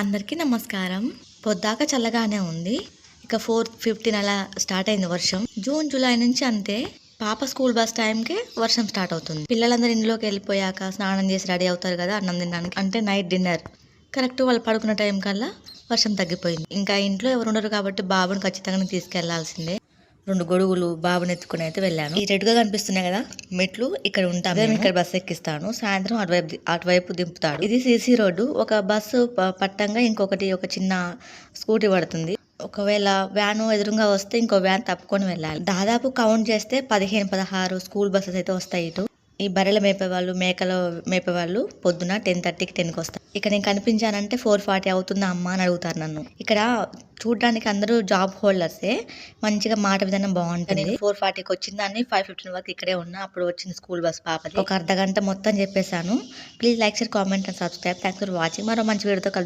అందరికీ నమస్కారం. పొద్దాక చల్లగానే ఉంది. ఇక ఫోర్ ఫిఫ్టీన్ అలా స్టార్ట్ అయింది వర్షం. జూన్ జూలై నుంచి అంతే. పాప స్కూల్ బస్ టైంకి వర్షం స్టార్ట్ అవుతుంది. పిల్లలందరూ ఇంట్లోకి వెళ్ళిపోయాక స్నానం చేసి రెడీ అవుతారు కదా అన్నం తినడానికి. అంటే నైట్ డిన్నర్. కరెక్ట్ వాళ్ళు పడుకున్న టైం కల్లా వర్షం తగ్గిపోయింది. ఇంకా ఇంట్లో ఎవరు ఉండరు కాబట్టి బాబుని ఖచ్చితంగా తీసుకెళ్ళాల్సిందే. రెండు గొడుగులు బాబుని ఎత్తుకుని అయితే వెళ్ళాను. ఈ రెడ్గా కనిపిస్తున్నాయి కదా మెట్లు ఇక్కడ ఉంటాను ఇక్కడ బస్సు ఎక్కిస్తాను. సాయంత్రం అటువైపు ది- అటువైపు దింపుతాడు. ఇది సీసీ రోడ్డు. ఒక బస్సు పట్టంగా ఇంకొకటి ఒక చిన్న స్కూటీ పడుతుంది. ఒకవేళ వ్యాన్ ఎదురుగా వస్తే ఇంకో వ్యాన్ తప్పుకొని వెళ్ళాలి. దాదాపు కౌంట్ చేస్తే పదిహేను పదహారు స్కూల్ బస్సెస్ అయితే వస్తాయి ఇటు. ఈ బర్రెలు మేపేవాళ్ళు మేకలు మేపేవాళ్ళు పొద్దున టెన్ థర్టీకి టెన్కి వస్తారు. ఇక్కడ నేను కనిపించానంటే ఫోర్ ఫార్టీ అవుతుందా అమ్మా అని అడుగుతారు నన్ను. ఇక్కడ చూడడానికి అందరూ జాబ్ హోల్డర్సే మంచిగా మాట విధానం బాగుంటుంది. ఫోర్ ఫార్టీకి వచ్చిందాన్ని ఫైవ్ ఫిఫ్టీన్ వరకు ఇక్కడే ఉన్నా అప్పుడు వచ్చింది స్కూల్ బస్ పాపది. ఒక అర్ధ గంట మొత్తం చెప్పేశాను. Please like share comment and subscribe thanks for watching మరో మంచి వీడియోతో.